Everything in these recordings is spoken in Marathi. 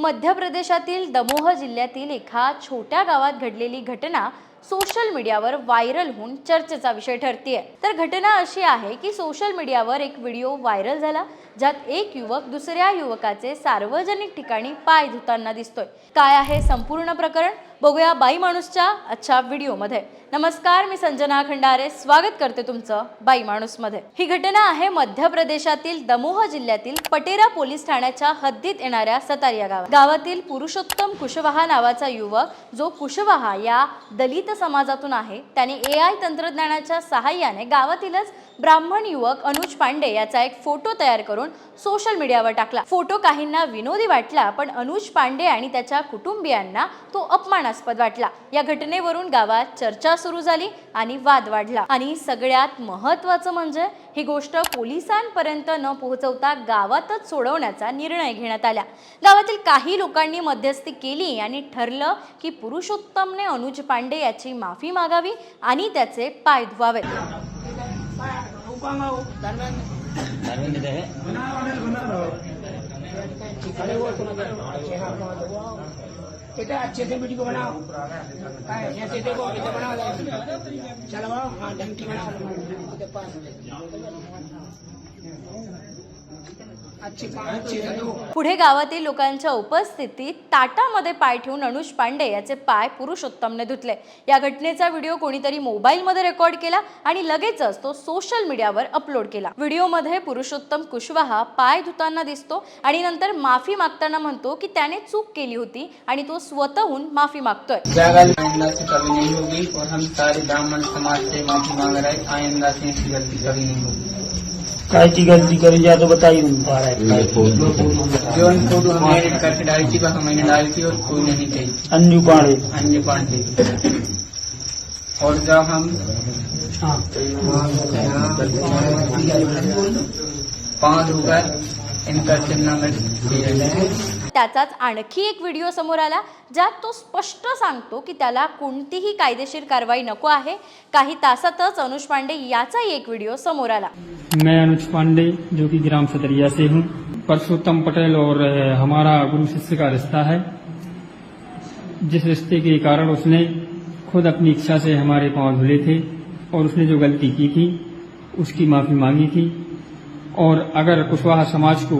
मध्य प्रदेशातील दमोह जिल्ह्यातील एका छोट्या गावात घडलेली घटना सोशल मीडियावर व्हायरल होऊन चर्चेचा विषय ठरतीये. तर घटना अशी आहे की सोशल मीडियावर एक व्हिडिओ व्हायरल झाला. ज्यात एक युवक दुसऱ्या युवकाचे सार्वजनिक ठिकाणी पाय धुताना दिसतोय. काय आहे संपूर्ण प्रकरण? बघूया बाई माणूसच्या आजच्या व्हिडिओमध्ये. नमस्कार मी संजना खंडारे. स्वागत करते तुमचं बाई माणूसमध्ये ही घटना आहे मध्य प्रदेशातील दमोह जिल्ह्यातील पटेरा पोलीस ठाण्याच्या हद्दीत येणाऱ्या सतारिया गावात. गावातील पुरुषोत्तम कुशवाहा नावाचा युवक जो कुशवाहा या दलित समाजातून आहे त्याने ए आय तंत्रज्ञानाच्या सहाय्याने गावातीलच ब्राह्मण युवक अनुज पांडे याचा एक फोटो तयार करून सोशल मीडियावर टाकला. फोटो काहींना विनोदी वाटला पण अनुज पांडे आणि त्याच्या कुटुंबियांना तो अपमानास्पद वाटला. या घटनेवरून गावात चर्चा सुरू झाली आणि वाद वाढला. आणि सगळ्यात महत्वाचं म्हणजे ही गोष्ट पोलिसांपर्यंत न पोहोचवता गावातच सोडवण्याचा निर्णय घेण्यात आला. गावातील काही लोकांनी मध्यस्थी केली आणि ठरलं की पुरुषोत्तमने अनुज पांडे याची माफी मागावी आणि त्याचे पाय धुवावेत. धर्मेंद्र है बेटा अच्छे से वीडियो बनाओ काय ऐसे देखो इधर बनाओ चलो हाँ डंकी बना इधर पुढे गावातील लोकांच्या उपस्थितीत ताटामध्ये पाय ठेवून अनुज पांडे याचे पाय पुरुषोत्तमने धुतले. या घटनेचा व्हिडिओ कोणीतरी मोबाईलमध्ये रेकॉर्ड केला आणि लगेचच तो सोशल मीडियावर अपलोड केला. व्हिडिओमध्ये पुरुषोत्तम कुशवाहा पाय धुताना दिसतो आणि नंतर माफी मागताना म्हणतो की त्याने चूक केली होती आणि तो स्वतःहून माफी मागतोय. आइंदा से कभी नहीं होगी और हम सारे ब्राह्मण समाज से माफी मांग रहे आइंदा से गलती कभी नहीं होगी काय की गलती करी जा तो बताइए उनको जो हम फोटो हमने एडिट करके डाली थी मैंने डाली थी और कोई नहीं कही अंजू पाड़े. अन्य पांडे. और जब हम. पाँव धोकर इनका चिन्ह में त्याचाच आणखी एक व्हिडिओ समोर आला ज्यात तो स्पष्ट सांगतो की त्याला कोणतीही कायदेशीर कारवाई नको आहे. काही तासातच अनुज पांडे याचाही एक व्हिडिओ समोर आला. मैं अनुज पांडे जो कि ग्राम सदरिया से हूँ। परसोत्तम पटेल और हमारा गुरु शिष्य का रिश्ता है। जिस रिश्ते के कारण उसने खुद अपनी इच्छा से हमारे पांव धुले थे और उसने जो गलती की थी उसकी माफी मांगी थी। और अगर कुशवाहा समाज को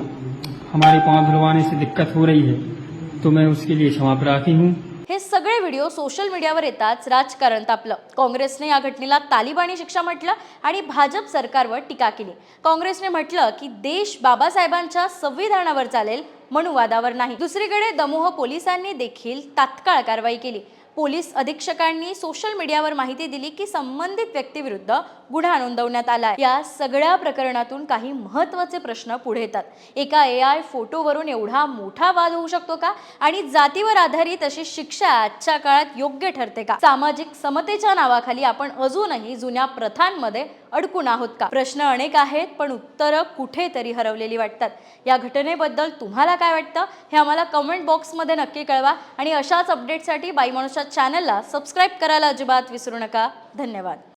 हमारे पांव धुलवाने से दिक्कत हो रही है तो मैं उसके लिए क्षमा प्रार्थी हूँ। हे सगळे व्हिडिओ सोशल मीडियावर येताच राजकारण तापलं. काँग्रेसने या घटनेला तालिबानी शिक्षा म्हटलं आणि भाजप सरकारवर टीका केली. काँग्रेसने म्हटलं की देश बाबासाहेबांच्या संविधानावर चालेल म्हणून वादावर नाही. दुसरीकडे दमोह पोलिसांनी देखील तात्काळ कारवाई केली. पोलीस अधीक्षकांनी सोशल मीडियावर माहिती दिली की संबंधित व्यक्तीविरुद्ध गुन्हा नोंदवण्यात आला या सगळ्या प्रकरणातून काही महत्त्वाचे प्रश्न पुढे येतात. एका ए आय फोटोवरून एवढा मोठा वाद होऊ शकतो का? आणि जातीवर आधारित अशी शिक्षा आजच्या काळात योग्य ठरते का? सामाजिक समतेच्या नावाखाली आपण अजूनही जुन्या प्रथांमध्ये अडकून आहोत का? प्रश्न अनेक आहेत पण उत्तरं कुठेतरी हरवलेली वाटतात. या घटनेबद्दल तुम्हाला काय वाटतं? हे आम्हाला कमेंट बॉक्समध्ये नक्की कळवा आणि अशाच अपडेटसाठी बाई माणूसच्या चॅनलला सबस्क्राईब करायला अजिबात विसरू नका. धन्यवाद.